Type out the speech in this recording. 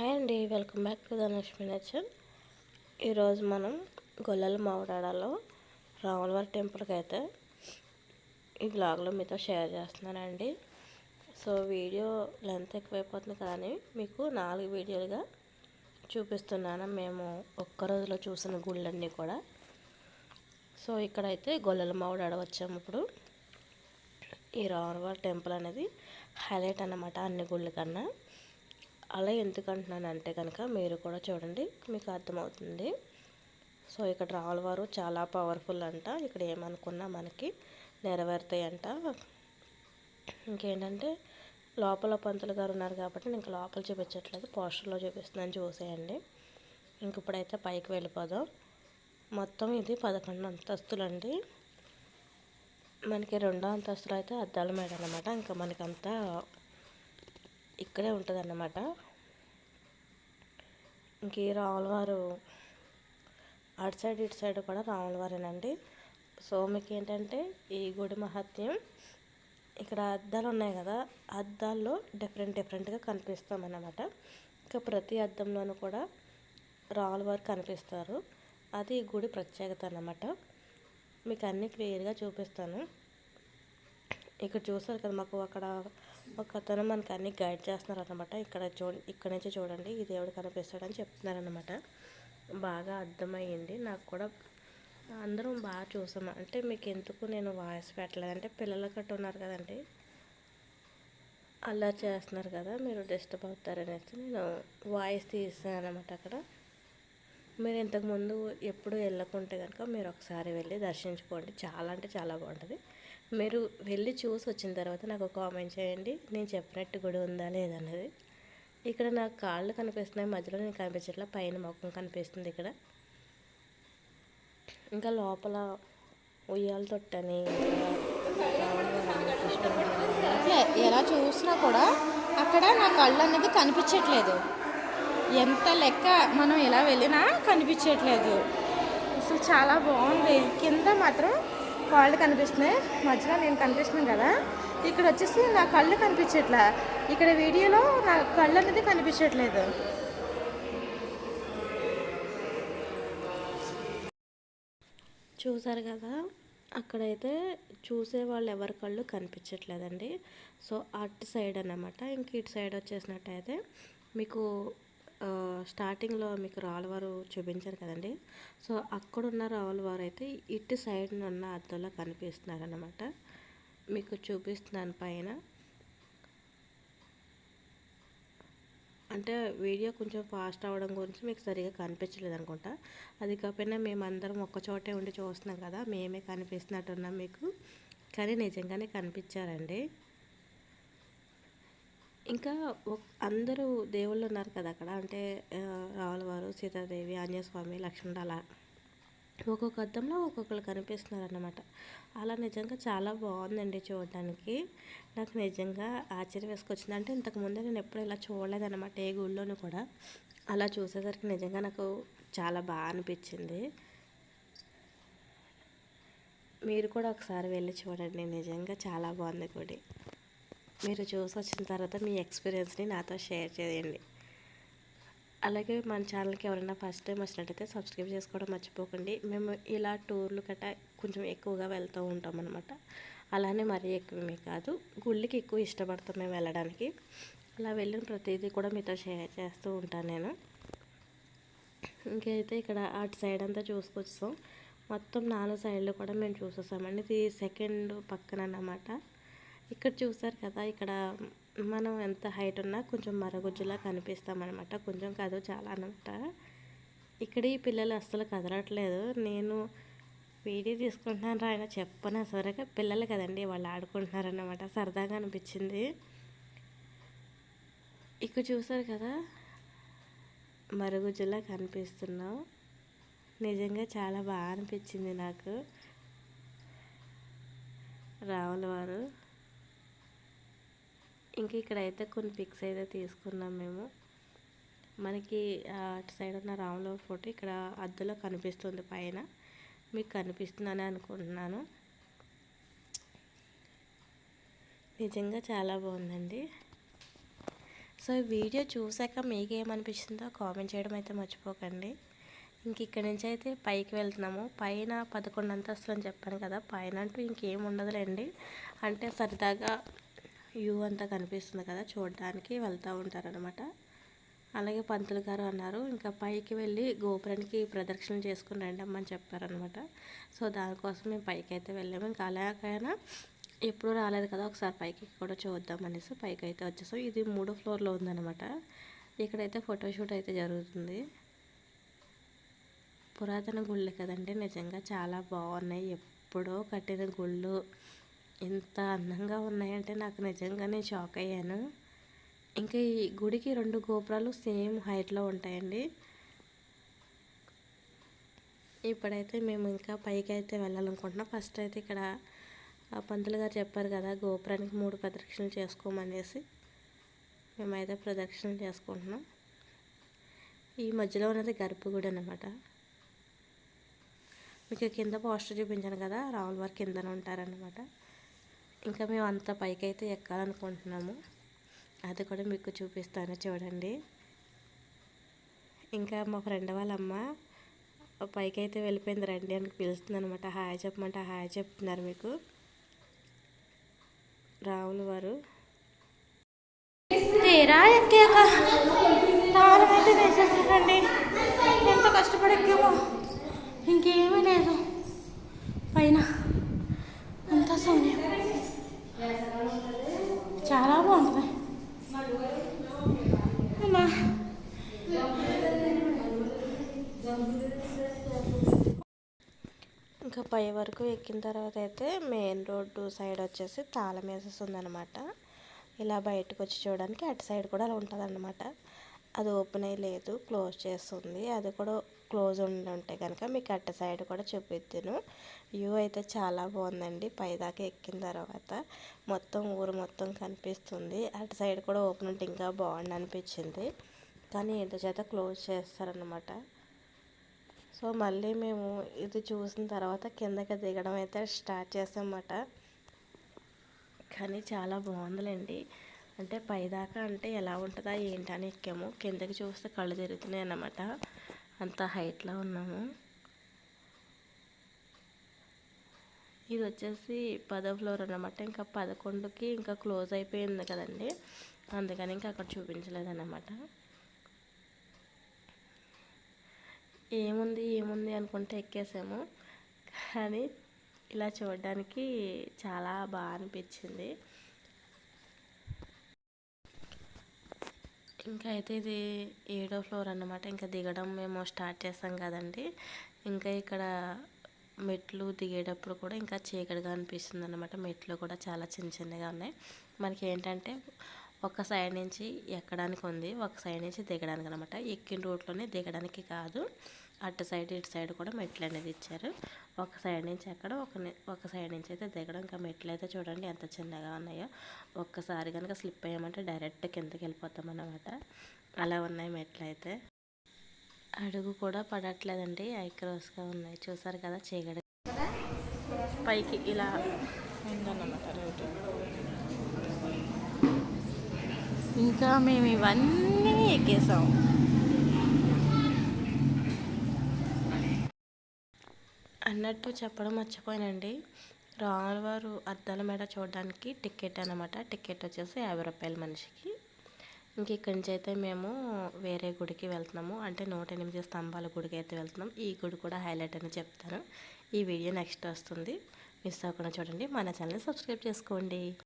Hi అండి welcome back to Dhanalakshmi nature ఈరోజు మనం గొల్లల మావిడాడలో రాములవారి టెంపుల్కి అయితే ఈ బ్లాగ్లో మీతో షేర్ చేస్తున్నానండి. సో వీడియో లెంత్ ఎక్కువైపోతుంది కానీ మీకు నాలుగు వీడియోలుగా చూపిస్తున్నాను. మేము ఒక్క రోజులో చూసిన గుళ్ళన్నీ కూడా. సో ఇక్కడైతే గొల్లల మావిడాడ వచ్చాము ఇప్పుడు. ఈ రాములవారి టెంపుల్ అనేది హైలైట్ అన్నమాట అన్ని గుళ్ళ కన్నా అలా ఎందుకంటున్నానంటే కనుక మీరు కూడా చూడండి మీకు అర్థమవుతుంది. సో ఇక్కడ రావులవారు చాలా పవర్ఫుల్ అంట. ఇక్కడ ఏమనుకున్నా మనకి నెరవేరుతాయి అంట ఇంకేంటంటే లోపల పంతులు గారు ఉన్నారు కాబట్టి ఇంకా లోపల చూపించట్లేదు. పోస్టర్లో చూపిస్తున్నాను చూసేయండి. ఇంక ఇప్పుడైతే పైకి వెళ్ళిపోదాం. మొత్తం ఇది పదకొండు అంతస్తులండి. మనకి రెండో అంతస్తులో అయితే అద్దాల మేడ అనమాట ఇంకా మనకంతా ఇక్కడే ఉంటుంది అన్నమాట ఇంక ఈ రాములవారు అటు సైడ్ ఇటు సైడ్ కూడా రాములవారేనండి. సో మీకు ఏంటంటే ఈ గుడి మహత్యం ఇక్కడ అద్దాలు ఉన్నాయి కదా అద్దాల్లో డిఫరెంట్ డిఫరెంట్గా కనిపిస్తామన్నమాట. ఇంకా ప్రతి అద్దంలోనూ కూడా రాములవారు కనిపిస్తారు. అది ఈ గుడి ప్రత్యేకత అన్నమాట. మీకు అన్నీ క్లియర్గా చూపిస్తాను. ఇక్కడ చూసారు కదా మాకు అక్కడ ఒక అతను మనకి అన్ని గైడ్ చేస్తున్నారు అనమాట ఇక్కడ చూ ఇక్కడ నుంచి చూడండి ఈ దేవుడు కనిపిస్తాడని చెప్తున్నారనమాట బాగా అర్థమయ్యింది. నాకు కూడా అందరం బాగా చూసాం. అంటే మీకు ఎందుకు నేను వాయిస్ పెట్టలేదు? అంటే పిల్లలు కట్టు ఉన్నారు కదండి. అలా చేస్తున్నారు కదా మీరు డిస్టర్బ్ అవుతారనేసి నేను వాయిస్ తీసాను అనమాట అక్కడ. మీరు ఇంతకుముందు ఎప్పుడు వెళ్ళకుంటే కనుక మీరు ఒకసారి వెళ్ళి దర్శించుకోండి. చాలా అంటే చాలా బాగుంటుంది. మీరు వెళ్ళి చూసి వచ్చిన తర్వాత నాకు కామెంట్ చేయండి. నేను చెప్పినట్టు కూడా ఉందా లేదన్నది ఇక్కడ నాకు కాళ్ళు కనిపిస్తున్నాయి మధ్యలో నేను కనిపించట్లా పైన ముఖం కనిపిస్తుంది ఇక్కడ. ఇంకా లోపల ఉయ్యాల తొట్టని ఎలా చూసినా కూడా అక్కడ నా కళ్ళు అనేది కనిపించట్లేదు. ఎంత లెక్క మనం ఎలా వెళ్ళినా కనిపించట్లేదు. అసలు చాలా బాగుంది. కింద మాత్రం కాళ్ళు కనిపిస్తున్నాయి. మధ్యలో నేను కనిపిస్తున్నాను కదా. ఇక్కడ వచ్చేసి నా కళ్ళు కనిపించట్లే. ఇక్కడ వీడియోలో నా కళ్ళు అనేది కనిపించట్లేదు. చూసారు కదా అక్కడైతే చూసే వాళ్ళు ఎవరి కళ్ళు కనిపించట్లేదండి. సో అటు సైడ్ అన్నమాట. ఇంక ఇటు సైడ్ వచ్చేసినట్టయితే మీకు స్టార్టింగ్లో మీకు రాళ్ళవారు చూపించారు కదండి. సో అక్కడున్న రాళ్ళవారు అయితే ఇటు సైడ్ ఉన్న అద్దంలో కనిపిస్తున్నారనమాట మీకు చూపిస్తున్నాను పైన. అంటే వీడియో కొంచెం ఫాస్ట్ అవ్వడం గురించి మీకు సరిగా కనిపించలేదు అనుకుంటా. అది కాకపోయినా మేమందరం ఒక్క చోటే ఉండి చూస్తున్నాం కదా. మేమే కనిపిస్తున్నట్టున్నాం మీకు. కానీ నిజంగానే కనిపించారండి. ఇంకా అందరూ దేవుళ్ళు ఉన్నారు కదా అక్కడ. అంటే రావులవారు సీతాదేవి ఆంజనేయస్వామి లక్ష్మణుడు అలా. ఒక్కొక్క అద్దంలో ఒక్కొక్కరు కనిపిస్తున్నారు అన్నమాట అలా నిజంగా చాలా బాగుందండి చూడడానికి. నాకు నిజంగా ఆశ్చర్యం వేసుకొచ్చింది. అంటే ఇంతకుముందు నేను ఎప్పుడు ఇలా చూడలేదన్నమాట ఏ గుళ్ళోనూ కూడా. అలా చూసేసరికి నిజంగా నాకు చాలా బాగా అనిపించింది. మీరు కూడా ఒకసారి వెళ్ళి చూడండి. నిజంగా చాలా బాగుంది గుడి. మీరు చూసి వచ్చిన తర్వాత మీ ఎక్స్పీరియన్స్ని నాతో షేర్ చేయండి. అలాగే మన ఛానల్కి ఎవరైనా ఫస్ట్ టైం వచ్చినట్టయితే సబ్స్క్రైబ్ చేసుకోవడం మర్చిపోకండి. మేము ఇలా టూర్లు గట్రా కొంచెం ఎక్కువగా వెళ్తూ ఉంటాం అనమాట అలానే మరీ ఎక్కువమే కాదు. గుళ్ళకి ఎక్కువ ఇష్టపడతాం మేము వెళ్ళడానికి. అలా వెళ్ళిన ప్రతిదీ కూడా మీతో షేర్ చేస్తూ ఉంటాను నేను. ఇంకైతే ఇక్కడ అటు సైడ్ అంతా చూసుకొచ్చాం మొత్తం నాలుగు సైడ్లు కూడా మేము చూసేసామండి. ఇది సెకండ్ పక్కన అన్నమాట. ఇక్కడ చూసారు కదా ఇక్కడ మనం ఎంత హైట్ ఉన్నా కొంచెం మరగుజ్జులా కనిపిస్తామన్నమాట. కొంచెం కాదు చాలా అనమాట ఇక్కడ ఈ పిల్లలు అస్సలు కదలట్లేదు. నేను వీడియో తీసుకుంటున్నాను ఆయన చెప్పనా సరే పిల్లలు కదండి వాళ్ళు ఆడుకుంటున్నారన్నమాట. సరదాగా అనిపించింది. ఇక్కడ చూసారు కదా మరుగుజ్జులా కనిపిస్తున్నావు నిజంగా చాలా బాగా అనిపించింది నాకు. రావుల వారు ఇంక ఇక్కడైతే కొన్ని పిక్స్ అయితే తీసుకున్నాం మేము. మనకి అటు సైడ్ ఉన్న రాముల ఫోటో ఇక్కడ అద్దులో కనిపిస్తుంది పైన. మీకు కనిపిస్తుందని అనుకుంటున్నాను. నిజంగా చాలా బాగుందండి. సో ఈ వీడియో చూసాక మీకు కామెంట్ చేయడం అయితే మర్చిపోకండి. ఇంక ఇక్కడ నుంచి అయితే పైకి వెళ్తున్నాము. పైన పదకొండు అంతస్తులు అని చెప్పాను కదా పైన అంటూ ఇంకేం ఉండదులేండి. అంటే సరదాగా వ్యూ అంతా కనిపిస్తుంది కదా చూడడానికి వెళ్తూ ఉంటారనమాట అలాగే పంతులు గారు అన్నారు ఇంకా పైకి వెళ్ళి గోపురానికి ప్రదక్షిణ చేసుకుని రండి అమ్మని చెప్పారనమాట సో దానికోసం మేము పైకి అయితే వెళ్ళాము. ఇంకా అలాగైనా ఎప్పుడు రాలేదు కదా ఒకసారి పైకి కూడా చూద్దాం అనేసి పైకి అయితే వచ్చేసాం. ఇది మూడో ఫ్లోర్లో ఉందన్నమాట. ఇక్కడైతే ఫోటోషూట్ అయితే జరుగుతుంది. పురాతన గుళ్ళు కదండి నిజంగా చాలా బాగున్నాయి. ఎప్పుడో కట్టిన గుళ్ళు ఎంత అందంగా ఉన్నాయంటే నాకు నిజంగానే షాక్ అయ్యాను. ఇంకా ఈ గుడికి రెండు గోపురాలు సేమ్ హైట్లో ఉంటాయండి. ఇప్పుడైతే మేము ఇంకా పైకి అయితే వెళ్ళాలనుకుంటున్నాం. ఫస్ట్ అయితే ఇక్కడ ఆ పంతులు గారు చెప్పారు కదా గోపురానికి మూడు ప్రదక్షిణలు చేసుకోమనేసి. మేమైతే ప్రదక్షిణలు చేసుకుంటున్నాం. ఈ మధ్యలో ఉన్నది గర్భగుడి అనమాట మీకు కింద పోస్టర్ చూపించాను కదా రావుల వారు కిందన ఉంటారనమాట ఇంకా మేము అంత పైకి అయితే ఎక్కాలనుకుంటున్నాము. అది కూడా మీకు చూపిస్తాను చూడండి. ఇంకా మా ఫ్రెండ్ వాళ్ళ అమ్మ పైకి అయితే వెళ్ళిపోయింది రండి అని పిలుస్తుంది అనమాట హాయ్ చెప్పమంటే హాయ్ చెప్తున్నారు మీకు. రాములు వారు. తీరా ఎక్కాక? తాళం అయితే వేసేసారండి ఎంత కష్టపడి ఎక్కామో. ఇంకేమీ లేదు. పైన అంతా సౌన్యం. చాలా బాగుంటుంది. అమ్మా. ఇంకా పై వరకు ఎక్కిన తర్వాత అయితే మెయిన్ రోడ్డు సైడ్ వచ్చేసి తాళం వేసేస్తుంది ఇలా బయటకు వచ్చి చూడడానికి అటు సైడ్ కూడా అలా ఉంటుంది అది ఓపెన్ అయ్యి లేదు క్లోజ్ చేస్తుంది. అది కూడా క్లోజ్ ఉండి ఉంటే కనుక మీకు అటు సైడ్ కూడా చూపిద్దును. వ్యూ అయితే చాలా బాగుందండి. పైదాకా ఎక్కిన తర్వాత మొత్తం ఊరు మొత్తం కనిపిస్తుంది. అటు సైడ్ కూడా ఓపెన్ ఉంటే ఇంకా బాగుండి అనిపించింది. కానీ ఏదో చేత క్లోజ్ చేస్తారనమాట సో మళ్ళీ మేము ఇది చూసిన తర్వాత కిందకి దిగడం అయితే స్టార్ట్ చేసామన్నమాట కానీ చాలా బాగుందిలేండి. అంటే పైదాకా అంటే ఎలా ఉంటుందా ఏంటని ఎక్కాము. కిందకి చూస్తే కళ్ళు తిరుగుతున్నాయి అన్నమాట అంత హైట్లో ఉన్నాము. ఇది వచ్చేసి పదో ఫ్లోర్ అన్నమాట. ఇంకా పదకొండుకి ఇంకా క్లోజ్ అయిపోయింది కదండి. అందుకని ఇంకా అక్కడ చూపించలేదన్నమాట. ఏముంది ఏముంది అనుకుంటే ఎక్కేసాము. కానీ ఇలా చూడడానికి చాలా బాగా అనిపించింది. ఇంకా అయితే ఇది ఏడో ఫ్లోర్ అన్నమాట. ఇంకా దిగడం మేము స్టార్ట్ చేస్తాం కదండి. ఇంకా ఇక్కడ మెట్లు దిగేటప్పుడు కూడా ఇంకా చీకటిగా అనిపిస్తుంది అనమాట మెట్లు కూడా చాలా చిన్న చిన్నగా ఉన్నాయి. మనకి ఏంటంటే ఒక సైడ్ నుంచి ఎక్కడానికి ఉంది ఒక సైడ్ నుంచి దిగడానికి అనమాట ఎక్కిన రోడ్లోనే దిగడానికి కాదు. అటు సైడ్ ఇటు సైడ్ కూడా మెట్లు అనేది ఇచ్చారు. ఒక సైడ్ నుంచి ఎక్కడ ఒక ఒక సైడ్ నుంచి అయితే దిగడం. ఇంకా మెట్లు అయితే చూడండి ఎంత చిన్నగా ఉన్నాయో. ఒక్కసారి కనుక స్లిప్ అయ్యామంటే డైరెక్ట్ కిందకి వెళ్ళిపోతాం అన్నమాట అలా ఉన్నాయి మెట్లు అయితే. అడుగు కూడా పడట్లేదండి. ఐక్రోస్గా ఉన్నాయి. చూసారు కదా చీకటి. పైకి ఇలా ఉందన్నమాట రోడ్డు. ఇంకా మేము ఇవన్నీ ఎక్కేసాము అన్నట్టు చెప్పడం మర్చిపోయానండి. రాములవారు అద్దాల మేడ చూడడానికి టికెట్ అనమాట టికెట్ వచ్చేసి యాభై రూపాయల మనిషికి. ఇంక ఇక్కడి నుంచి అయితే మేము వేరే గుడికి వెళ్తున్నాము. అంటే నూట ఎనిమిది స్తంభాల గుడికి అయితే వెళ్తున్నాం. ఈ గుడి కూడా హైలైట్ అని చెప్తాను. ఈ వీడియో నెక్స్ట్ వస్తుంది. మిస్ అవ్వకుండా చూడండి. మన ఛానల్ని సబ్స్క్రైబ్ చేసుకోండి.